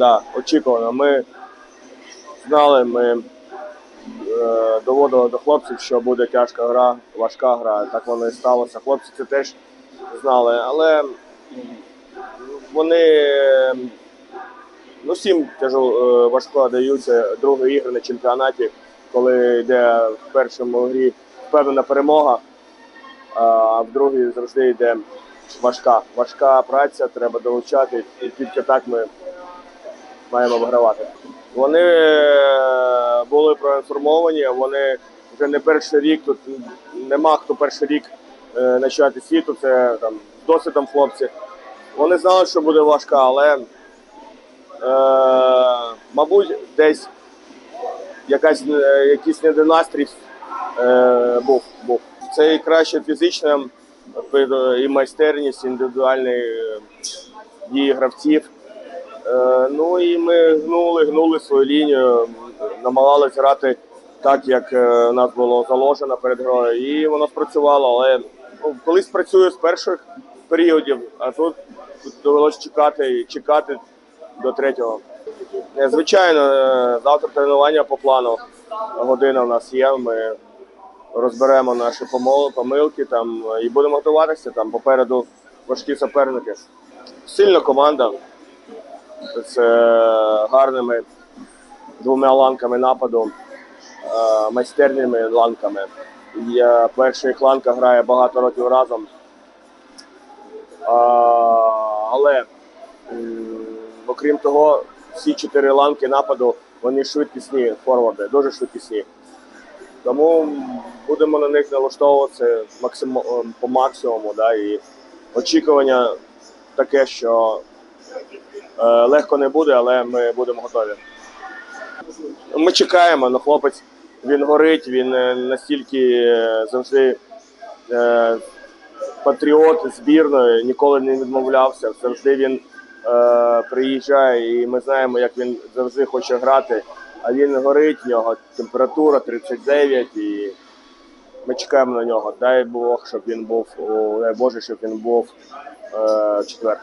да, очікувано. Ми знали, ми е, доводили до хлопців, що буде тяжка гра, важка гра. Так воно і сталося. Хлопці це теж знали, але вони ну, всім кажу, е, важко даються другі ігри на чемпіонаті, коли йде в першому грі впевнена перемога, а в другій завжди йде важка. Важка праця, треба долучати, і тільки так ми маємо вигравати. Вони е, були проінформовані, вони вже не перший рік, тут нема хто перший рік е, на чемпіонаті світу, це там досвідом хлопці. Вони знали, що буде важка, але е, мабуть, десь якась, е, якийсь недонастрій е, був, був. Це і краще фізична і майстерність, індивідуальні дії гравців. Е, ну і ми гнули, гнули свою лінію, намагалися грати так, як е, у нас було заложено перед грою. І воно спрацювало, але ну, колись працює з перших періодів, а тут, довелося чекати і чекати до третього. Е, Звичайно, завтра тренування по плану. Година в нас є. Ми розберемо наші помилки там і будемо готуватися. Там попереду важкі суперники. Сильна команда з е, гарними двома ланками нападу, е, майстерними ланками. І, е, перша їх ланка грає багато років разом. А, але окрім того, всі чотири ланки нападу вони швидкісні форварди, дуже швидкісні. Тому будемо на них налаштовуватися максимо, по максимуму. Да, і очікування таке, що легко не буде, але ми будемо готові. Ми чекаємо, але хлопець він горить, він е, настільки е, завжди е, патріот збірної, ніколи не відмовлявся. Завжди він е, приїжджає, і ми знаємо, як він завжди хоче грати. А він горить, в нього температура 39 і ми чекаємо на нього. Дай Бог, щоб він був, дай Боже, щоб він був е, четвер.